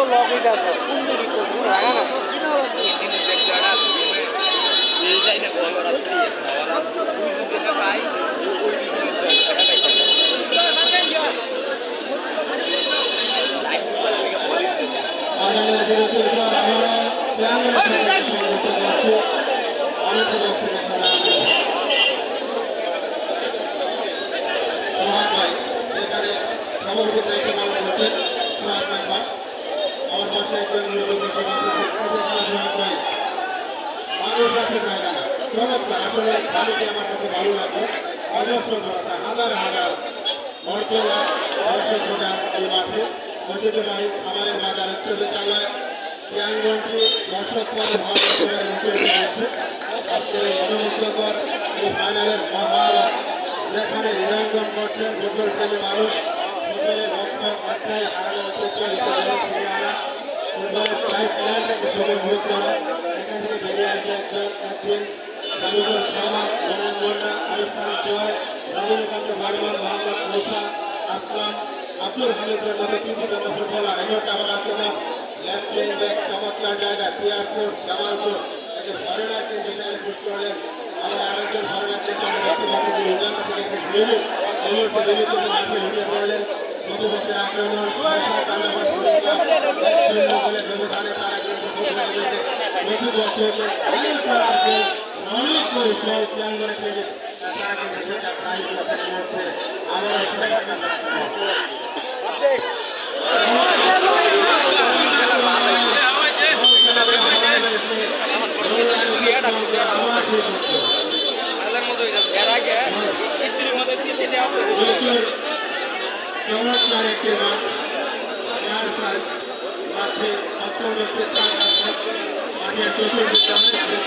পুরো লক হইতে আছে কুন্দুরি পুরো রাঙা না Thank you. চমৎকার। আসলে বাড়িটি আমার কাছে ভালো লাগল। অজস্র জনতা, হাজার হাজার বরতলা দর্শক প্রজার এই মাঠে ঐতিহ্যবাহী আমাদের বাজার উচ্চ বিদ্যালয় প্রিয়াঙ্গনটি দর্শক পদে ভালো একেবারে মুখরিত মনোমুগ্ধকর এই ফাইনালের মহারত যেখানে হৃদয়ঙ্গম করছেন ফুটবল প্রেমী মানুষ, ফুটবলের লক্ষ্য একটাই হারানো ঐতিহ্য হিসেবে ফিরে ফুটবলের পাইপ প্ল্যানটাকে সবুজ করা। এখান থেকে বেরিয়ে আসবে একজন, একদিন জাদুঘর সামা মোনায়ন মোল্লা আরিফ খান জয় রজনীকান্ত বর্মন মোহাম্মদ মুসা আসলাম। আব্দুল হামিদের মতো কৃতিগত ফুটবলার মুহূর্তে আমার আক্রমণ লেফট লেন ব্যাক, চমৎকার জায়গা পিয়ারপুর জামালপুর একজন ফরেনার কিন্তু সেখানে পুশ করলেন আমার আরেকজন ফরেনার আমি দেখতে পাচ্ছি যে উগান্ডা থেকে এই মুহূর্তে কিন্তু মাঠে ঢুকে পড়লেন। প্রতিপক্ষের আক্রমণ ব্যবধানে তারা কিন্তু প্রতিপক্ষকে অনেক কৌশল প্রাঙ্গনে থেকে তারা কিন্তু সেটা ফাইল করছে মধ্যে হয়ে গেছে। প্রচুর চমৎকার একটি মাঠ স্কয়ার সাইজ মাঠে কাছে মাঠের চতুর্দিকে